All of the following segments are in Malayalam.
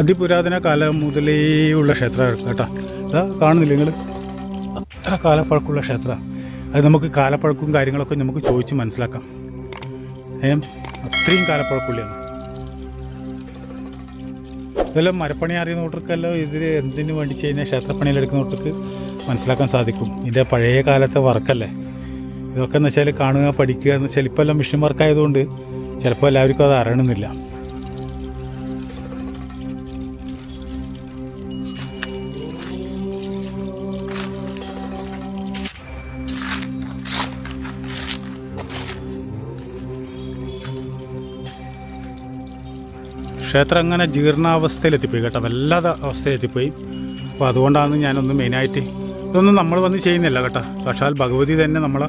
അതിപുരാതന കാലം മുതലേ ഉള്ള ക്ഷേത്രമാണ് കേട്ടോ. കാണുന്നില്ല നിങ്ങൾ അത്ര കാലപ്പഴക്കമുള്ള ക്ഷേത്ര അത് നമുക്ക് കാലപ്പഴക്കവും കാര്യങ്ങളൊക്കെ നമുക്ക് ചോദിച്ച് മനസ്സിലാക്കാം. ഏ അത്രയും കാലപ്പഴക്കമുള്ളതാണ്. ഇതെല്ലാം മരപ്പണി അറിയുന്ന കൂട്ടർക്കെല്ലാം ഇതിൽ എന്തിനു വേണ്ടി ചെയ്യുന്ന ക്ഷേത്രപ്പണിയിലെടുക്കുന്നവർക്ക് മനസ്സിലാക്കാൻ സാധിക്കും. ഇതിന്റെ പഴയ കാലത്തെ വർക്കല്ലേ. ഇതൊക്കെ എന്ന് വെച്ചാൽ കാണുക പഠിക്കുക എന്ന് വെച്ചാൽ ഇപ്പോൾ എല്ലാം മിഷൻ വർക്കായതുകൊണ്ട് ചിലപ്പോൾ എല്ലാവർക്കും അത് അറിയണമെന്നില്ല. ക്ഷേത്രം അങ്ങനെ ജീർണാവസ്ഥയിലെത്തിപ്പോയി കേട്ടോ. വല്ലാതെ അവസ്ഥയിലെത്തിപ്പോയി. അപ്പോൾ അതുകൊണ്ടാണ് ഞാനൊന്ന് മെയിനായിട്ട് ഇതൊന്നും നമ്മൾ വന്ന് ചെയ്യുന്നില്ല കേട്ടോ. സാക്ഷാൽ ഭഗവതി തന്നെ നമ്മളെ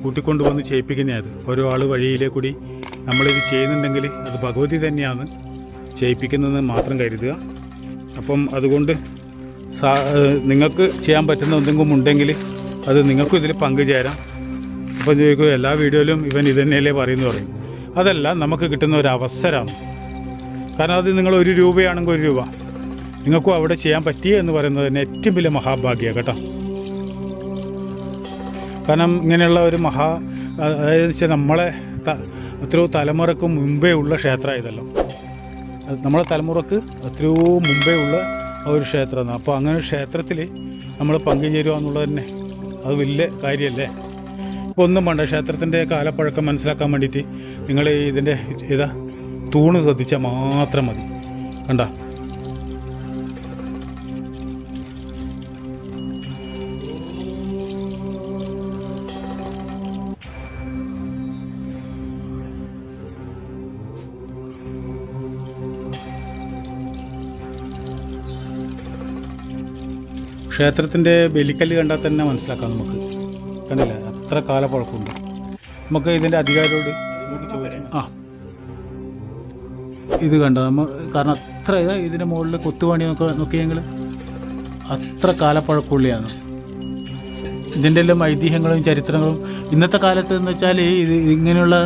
കൂട്ടിക്കൊണ്ട് വന്ന് ചെയ്യിപ്പിക്കുന്നതാണ് ഓരോ വഴിയിലെ കൂടി നമ്മളിത് ചെയ്യുന്നുണ്ടെങ്കിൽ അത് ഭഗവതി തന്നെയാണ് ചെയ്യിപ്പിക്കുന്നതെന്ന് മാത്രം കരുതുക. അപ്പം അതുകൊണ്ട് നിങ്ങൾക്ക് ചെയ്യാൻ പറ്റുന്ന എന്തെങ്കിലും ഉണ്ടെങ്കിൽ അത് നിങ്ങൾക്കും ഇതിൽ പങ്കുചേരാം. അപ്പം ചോദിക്കും എല്ലാ വീഡിയോയിലും ഇവൻ ഇതന്നെയല്ലേ പറയുന്നു പറയും. അതല്ല നമുക്ക് കിട്ടുന്ന ഒരു അവസരമാണ് കാരണം അത് നിങ്ങൾ ഒരു രൂപയാണെങ്കിൽ ഒരു രൂപ. നിങ്ങൾക്കും അവിടെ ചെയ്യാൻ പറ്റിയ എന്ന് പറയുന്നത് തന്നെ ഏറ്റവും വലിയ മഹാഭാഗ്യമാണ് കേട്ടോ. കാരണം ഇങ്ങനെയുള്ള ഒരു മഹാ അതായത് വെച്ചാൽ നമ്മളെ എത്രയോ തലമുറയ്ക്ക് മുമ്പേ ഉള്ള ക്ഷേത്രം ഇതല്ലോ നമ്മളെ തലമുറയ്ക്ക് എത്രയോ മുമ്പേ ഉള്ള ഒരു ക്ഷേത്രമാണ്. അപ്പോൾ അങ്ങനെ ഒരു ക്ഷേത്രത്തിൽ നമ്മൾ പങ്കുചേരുക എന്നുള്ളത് തന്നെ അത് വലിയ കാര്യമല്ലേ ഇപ്പോൾ ഒന്നും വേണ്ട ക്ഷേത്രത്തിന്റെ കാലപ്പഴക്കം മനസ്സിലാക്കാൻ വേണ്ടിയിട്ട് നിങ്ങൾ ഇതിന്റെ ഇതാ തൂണ് ശ്രദ്ധിച്ചാൽ മാത്രം മതി. കണ്ട? ക്ഷേത്രത്തിന്റെ ബലിക്കല്ല് കണ്ടാൽ തന്നെ മനസ്സിലാക്കാം നമുക്ക്. കണ്ടില്ല? അത്ര കാലപ്പഴക്കമുണ്ട്. നമുക്ക് ഇതിന്റെ അധികാരിയോട് ഇത് കണ്ടോ? നമ്മൾ കാരണം അത്ര ഇതാ ഇതിന്റെ മുകളിൽ കൊത്തുപണി നോക്ക നോക്കിയെങ്കിൽ അത്ര കാലപ്പഴക്കുള്ളിയാണ് ഇതിന്റെ എല്ലാം ഐതിഹ്യങ്ങളും ചരിത്രങ്ങളും. ഇന്നത്തെ കാലത്ത് എന്ന് വെച്ചാൽ ഇത് ഇങ്ങനെയുള്ള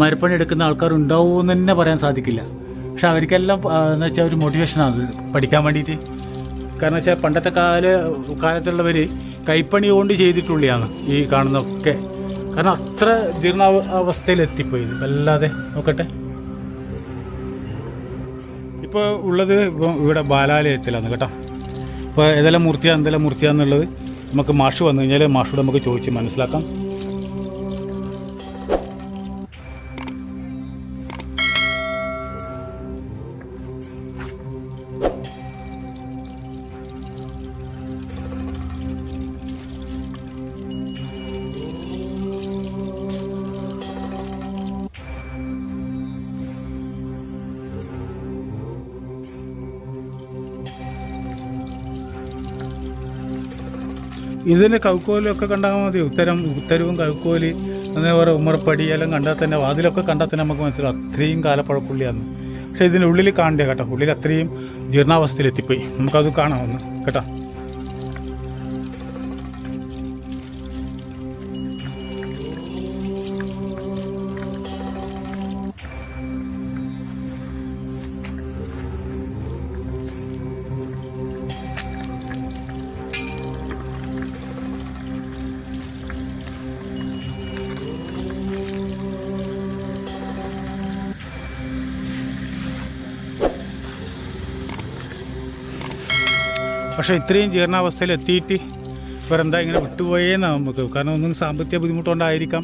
മരപ്പണി എടുക്കുന്ന ആൾക്കാർ ഉണ്ടാവുമെന്ന് തന്നെ പറയാൻ സാധിക്കില്ല. പക്ഷെ അവർക്കെല്ലാം എന്ന് വെച്ചാൽ ഒരു മോട്ടിവേഷനാണ് പഠിക്കാൻ വേണ്ടിയിട്ട്. കാരണം വെച്ചാൽ പണ്ടത്തെ കാല കാലത്തുള്ളവർ കൈപ്പണി കൊണ്ട് ചെയ്തിട്ടുള്ളതാണ് ഈ കാണുന്നതൊക്കെ. കാരണം അത്ര ജീർണാവസ്ഥയിൽ എത്തിപ്പോയി വല്ലാതെ നോക്കട്ടെ. ഇപ്പോൾ ഉള്ളത് ഇപ്പം ഇവിടെ ബാലാലയത്തിലാണ് കേട്ടോ. അപ്പോൾ ഏതെല്ലാം മൂർത്തിയാണ് എന്തെല്ലാം മൂർത്തിയാണെന്നുള്ളത് നമുക്ക് മാഷ് വന്നു കഴിഞ്ഞാൽ മാഷോട് നമുക്ക് ചോദിച്ച് മനസ്സിലാക്കാം. ഇതിന്റെ കൗക്കോലൊക്കെ കണ്ടാൽ മതി. ഉത്തരം ഉത്തരവും കൗക്കോൽ അതേപോലെ ഉമ്മറപ്പടി എല്ലാം കണ്ടാൽ തന്നെ വാതിലൊക്കെ കണ്ടാൽ തന്നെ നമുക്ക് മനസ്സിലാവും. അത്രയും കാലപ്പഴപ്പുള്ളിയാന്ന് പക്ഷേ ഇതിന്റെ ഉള്ളിൽ കാണണ്ടേ കേട്ടോ? ഉള്ളിൽ അത്രയും ജീർണാവസ്ഥയിൽ എത്തിപ്പോയി. നമുക്കത് കാണാമെന്ന് കേട്ടോ? പക്ഷേ ഇത്രയും ജീർണാവസ്ഥയിൽ എത്തിയിട്ട് ഇവരെന്താ ഇങ്ങനെ വിട്ടുപോയേന്നാണ് നമുക്ക് കാരണം ഒന്നും സാമ്പത്തിക ബുദ്ധിമുട്ടുകൊണ്ടായിരിക്കാം.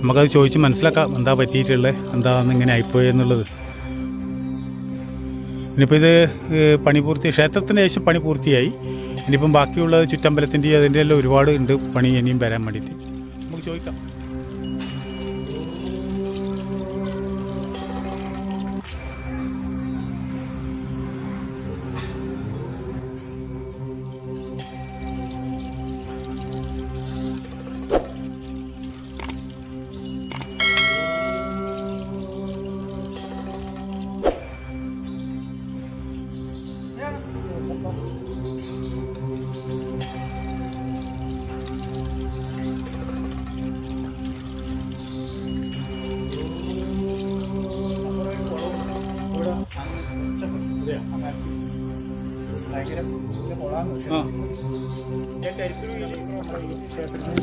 നമുക്കത് ചോദിച്ച് മനസ്സിലാക്കാം എന്താ പറ്റിയിട്ടുള്ളത് എന്താണെന്ന് ഇങ്ങനെ ആയിപ്പോയെന്നുള്ളത് ഇനിയിപ്പോൾ ഇത് പണി പൂർത്തി ക്ഷേത്രത്തിന് ശേഷം പണി പൂർത്തിയായി. ഇനിയിപ്പം ബാക്കിയുള്ളത് ചുറ്റമ്പലത്തിന്റെ അതിന്റെ എല്ലാം ഒരുപാട് ഉണ്ട് പണി ഇനിയും വരാൻ വേണ്ടിയിട്ട്. നമുക്ക് ചോദിക്കാം.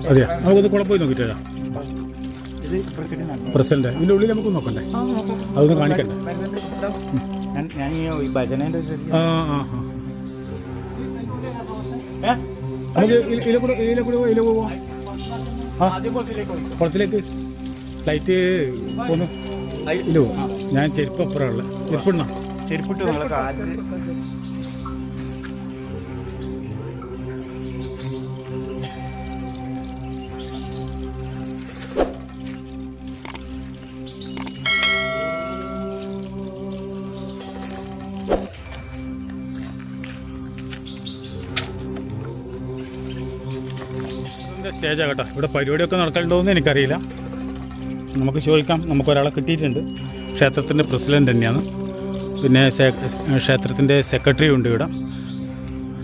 അതെ നമുക്കൊന്ന് കുളം പോയി നോക്കിയിട്ട് വരാം. പ്രസിഡന്റ് ഇതിന്റെ ഉള്ളിൽ നമുക്ക് നോക്കണ്ടേ? അതൊന്ന് കാണിക്കണ്ടേ? ഞാൻ ഈ ആ ആ ആ. നമുക്ക് ഇ- ഇതിലെ കൂടെ ഇതിലെ കൂടെ ഇതിലെ പോവാം. ആ. കുളത്തിലേക്ക് ലൈറ്റ് പോന്നു ഇല്ല പോവാ. ഞാൻ ചെരുപ്പ് അപ്പുറമുള്ള ചെരുപ്പിടണം ചെരുപ്പിട്ട് സ്റ്റേജാണ് കേട്ടോ ഇവിടെ പരിപാടിയൊക്കെ നടക്കലുണ്ടോയെന്ന് എനിക്കറിയില്ല. നമുക്ക് ചോദിക്കാം. നമുക്ക് ഒരാളെ കിട്ടിയിട്ടുണ്ട്. ക്ഷേത്രത്തിന്റെ പ്രസിഡന്റ് തന്നെയാണ്. പിന്നെ ക്ഷേത്രത്തിന്റെ സെക്രട്ടറി ഉണ്ട് ഇവിടെ.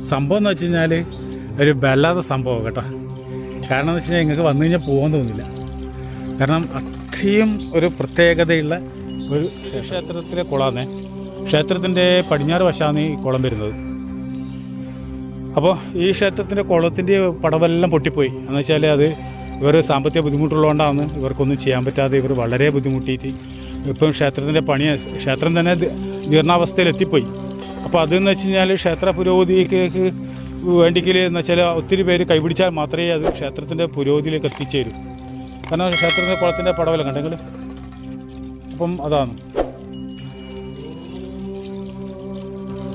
സംഭവം എന്ന് വെച്ച് കഴിഞ്ഞാൽ ഒരു വല്ലാത്ത സംഭവം കേട്ടോ. കാരണം എന്ന് വെച്ച് കഴിഞ്ഞാൽ നിങ്ങൾക്ക് വന്നു കഴിഞ്ഞാൽ പോകാൻ തോന്നില്ല. കാരണം അത്രയും ഒരു പ്രത്യേകതയുള്ള ഒരു ക്ഷേത്രത്തിലെ കുളമാണ്. ക്ഷേത്രത്തിന്റെ പടിഞ്ഞാറ് വശമാണ് ഈ കുളം വരുന്നത്. അപ്പോൾ ഈ ക്ഷേത്രത്തിന്റെ കുളത്തിന്റെ പടവെല്ലാം പൊട്ടിപ്പോയി. എന്ന് വെച്ചാൽ അത് ഇവർ സാമ്പത്തിക ബുദ്ധിമുട്ടുള്ളതുകൊണ്ടാണ് ഇവർക്കൊന്നും ചെയ്യാൻ പറ്റാതെ ഇവർ വളരെ ബുദ്ധിമുട്ടിയിട്ട് ഇപ്പം ക്ഷേത്രത്തിന്റെ പണി ക്ഷേത്രം തന്നെ ജീർണാവസ്ഥയിൽ എത്തിപ്പോയി. അപ്പോൾ അതെന്ന് വെച്ച് കഴിഞ്ഞാൽ ക്ഷേത്ര പുരോഗതിക്ക് വേണ്ടിക്കൽ എന്ന് വെച്ചാൽ ഒത്തിരി പേര് കൈപിടിച്ചാൽ മാത്രമേ അത് ക്ഷേത്രത്തിന്റെ പുരോഗതിയിലേക്ക് എത്തിച്ചേരൂ. കാരണം ക്ഷേത്രത്തിന്റെ കുളത്തിന്റെ പടവെല്ലാം കണ്ടെങ്കിൽ അപ്പം അതാണ്.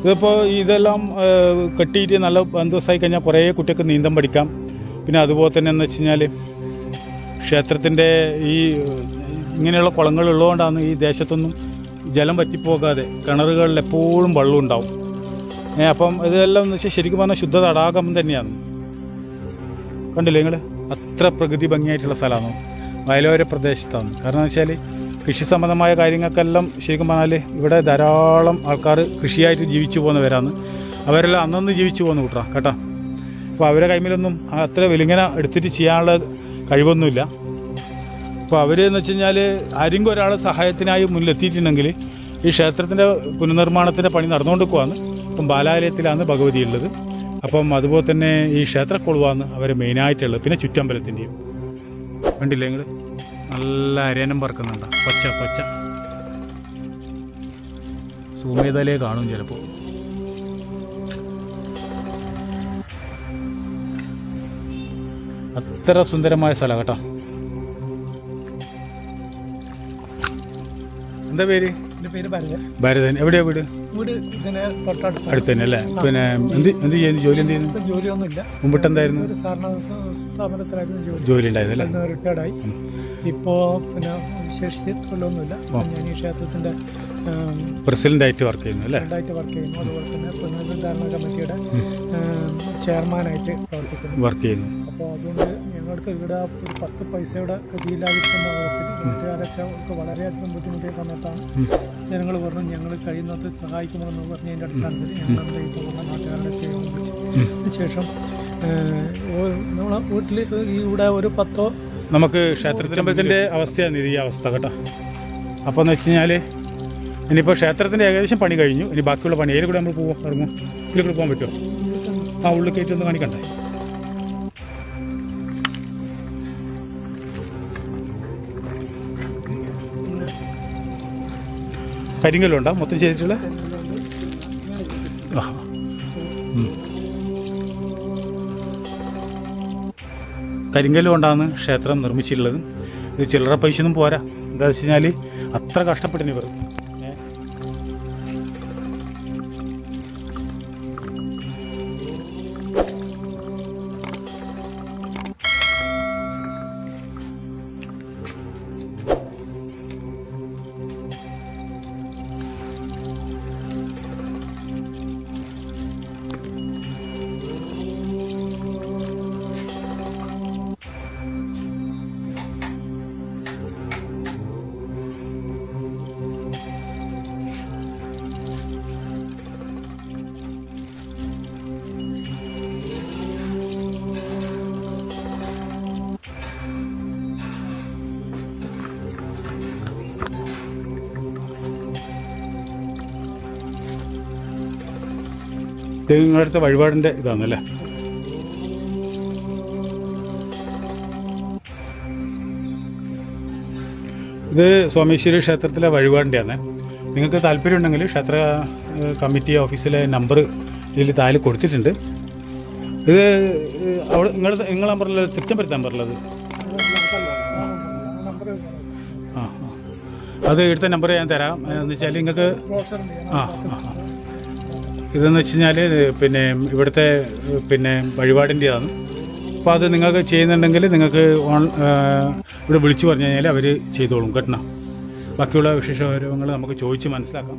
ഇതിപ്പോൾ ഇതെല്ലാം കെട്ടിയിട്ട് നല്ല ബന്ധസായി കഴിഞ്ഞാൽ കുറേ കുട്ടികൾക്ക് നീന്തം പഠിക്കാം. പിന്നെ അതുപോലെ തന്നെ എന്ന് വെച്ച് കഴിഞ്ഞാൽ ക്ഷേത്രത്തിന്റെ ഈ ഇങ്ങനെയുള്ള കുളങ്ങൾ ഉള്ളതുകൊണ്ടാണ് ഈ ദേശത്തൊന്നും ജലം വറ്റിപ്പോകാതെ കിണറുകളിൽ എപ്പോഴും വെള്ളം ഉണ്ടാവും. ഏ, അപ്പം ഇതെല്ലാം എന്ന് വെച്ചാൽ ശരിക്കും പറഞ്ഞാൽ ശുദ്ധ തടാകം തന്നെയാണ്. കണ്ടില്ലേ നിങ്ങൾ അത്ര പ്രകൃതി ഭംഗിയായിട്ടുള്ള സ്ഥലമാണ്. വയലോര പ്രദേശത്താണ്. കാരണം എന്ന് വെച്ചാൽ കൃഷി സംബന്ധമായ കാര്യങ്ങൾക്കെല്ലാം ശരിക്കും പറഞ്ഞാൽ ഇവിടെ ധാരാളം ആൾക്കാർ കൃഷിയായിട്ട് ജീവിച്ചു പോകുന്നവരാണ്. അവരെല്ലാം അന്നന്ന് ജീവിച്ചു പോകുന്ന കൂട്ടാ കേട്ടോ. അപ്പോൾ അവരെ കൈമിലൊന്നും അത്ര വിലിങ്ങനെ എടുത്തിട്ട് ചെയ്യാനുള്ള കഴിവൊന്നുമില്ല. അപ്പോൾ അവർ എന്ന് വെച്ച് കഴിഞ്ഞാൽ ആരെങ്കിലും ഒരാൾ സഹായത്തിനായി മുന്നിലെത്തിയിട്ടുണ്ടെങ്കിൽ ഈ ക്ഷേത്രത്തിന്റെ പുനർനിർമ്മാണത്തിന്റെ പണി നടന്നുകൊണ്ടിരിക്കുവാണ്. ഇപ്പം ബാലാലയത്തിലാണ് ഭഗവതി ഉള്ളത്. അപ്പം അതുപോലെ തന്നെ ഈ ക്ഷേത്രക്കുളുവാണ് അവർ മെയിനായിട്ടുള്ളത് പിന്നെ ചുറ്റമ്പലത്തിന്റെയും കണ്ടില്ലേ നിങ്ങൾ നല്ല അരയനം പറക്കുന്നുണ്ട്. പച്ച പച്ച. സൂം ചെയ്താലേ കാണും ചിലപ്പോൾ അത്ര സുന്ദരമായ സ്ഥലം കേട്ടോ. എന്താ പേര്? ഭരതൻ. എവിടെയാ വീട്? അടുത്ത് തന്നെ അല്ലേ? പിന്നെ എന്ത് എന്ത് ചെയ്യുന്നു? ജോലി എന്ത് ചെയ്യുന്നു? ജോലിയൊന്നുമില്ല. മുമ്പിട്ട് എന്തായിരുന്നു ജോലി. ഉണ്ടായിരുന്നല്ലേ? റിട്ടയർഡായി. ഇപ്പോൾ പിന്നെ വിശേഷിച്ച് തൊഴിലൊന്നുമില്ല ഞാൻ ഈ ക്ഷേത്രത്തിന്റെ പ്രസിഡന്റ് ആയിട്ട് വർക്ക് ചെയ്യുന്നു അല്ലേ? വർക്ക് ചെയ്യുന്നു. അതുപോലെ തന്നെ പുനരുദ്ധാരണ കമ്മിറ്റിയുടെ ചെയർമാനായിട്ട് പ്രവർത്തിക്കുന്നു. വർക്ക് ചെയ്യുന്നു. അപ്പോൾ അതുകൊണ്ട് ഞങ്ങൾക്ക് ഇവിടെ ഒരു പത്ത് പൈസയുടെ ഗതിയില്ലാതിരിക്കുന്ന വിധത്തിൽ വീട്ടുകാരൊക്കെ വളരെയധികം ബുദ്ധിമുട്ടിയ സമയത്താണ് ജനങ്ങൾ പറഞ്ഞു ഞങ്ങൾ കഴിയുന്നത് സഹായിക്കുമെന്ന് പറഞ്ഞതിന്റെ അടിസ്ഥാനത്തിൽ ഞങ്ങളുടെ ഈ പോകുന്ന നാട്ടുകാരുടെ ചെയ്യുന്നുണ്ട് ശേഷം നമ്മളെ വീട്ടിൽ ഈ ഇവിടെ ഒരു പത്തോ നമുക്ക് ക്ഷേത്രത്തിന്റെ അവസ്ഥയാണ് ഇത് ഈ അവസ്ഥ കേട്ടോ. അപ്പോൾ എന്ന് വെച്ച് കഴിഞ്ഞാൽ ഇനിയിപ്പോൾ ക്ഷേത്രത്തിന്റെ ഏകദേശം പണി കഴിഞ്ഞു. ഇനി ബാക്കിയുള്ള പണി ഏതിൽ കൂടെ നമ്മൾ പോവാം ഇറങ്ങും. ഇതിൽ കൂടെ പോകാൻ പറ്റുമോ? ആ ഉള്ളിൽ കയറ്റി ഒന്ന് കാണിക്കണ്ടേ? കരിങ്കല്ലുണ്ടോ മൊത്തം ചെയ്തിട്ടുള്ള? ആ കരിങ്കല്ല് കൊണ്ടാണ് ക്ഷേത്രം നിർമ്മിച്ചിട്ടുള്ളത്. ഇത് ചില്ലറ പൈസ ഒന്നും പോരാ. എന്താ വെച്ച് കഴിഞ്ഞാൽ അത്ര കഷ്ടപ്പെട്ടിന് ഇവർ നിങ്ങളുടെ അടുത്ത വഴിപാടിന്റെ ഇതാണല്ലേ? ഇത് സ്വാമീശ്വരി ക്ഷേത്രത്തിലെ വഴിപാടിന്റെയാണ് നിങ്ങൾക്ക് താല്പര്യമുണ്ടെങ്കിൽ ക്ഷേത്ര കമ്മിറ്റി ഓഫീസിലെ നമ്പർ ഇതിൽ താൽ കൊടുത്തിട്ടുണ്ട്. ഇത് അവിടെ നിങ്ങൾ നിങ്ങൾ നമ്പറിൽ തിരുച്ചമ്പരത്ത് നമ്പറിലത് ആ. അത് ഇവിടുത്തെ നമ്പർ ഞാൻ തരാം. എന്ന് വെച്ചാൽ നിങ്ങൾക്ക് ആ ആ. ഇതെന്ന് വെച്ച് കഴിഞ്ഞാൽ പിന്നെ ഇവിടുത്തെ പിന്നെ വഴിപാടിന്റെതാണ് അപ്പോൾ അത് നിങ്ങൾക്ക് ചെയ്യുന്നുണ്ടെങ്കിൽ നിങ്ങൾക്ക് ഓൺ ഇവിടെ വിളിച്ചു പറഞ്ഞു കഴിഞ്ഞാൽ അവർ ചെയ്തോളും കേട്ടോ. ബാക്കിയുള്ള വിശേഷ വിവരങ്ങൾ നമുക്ക് ചോദിച്ച് മനസ്സിലാക്കാം.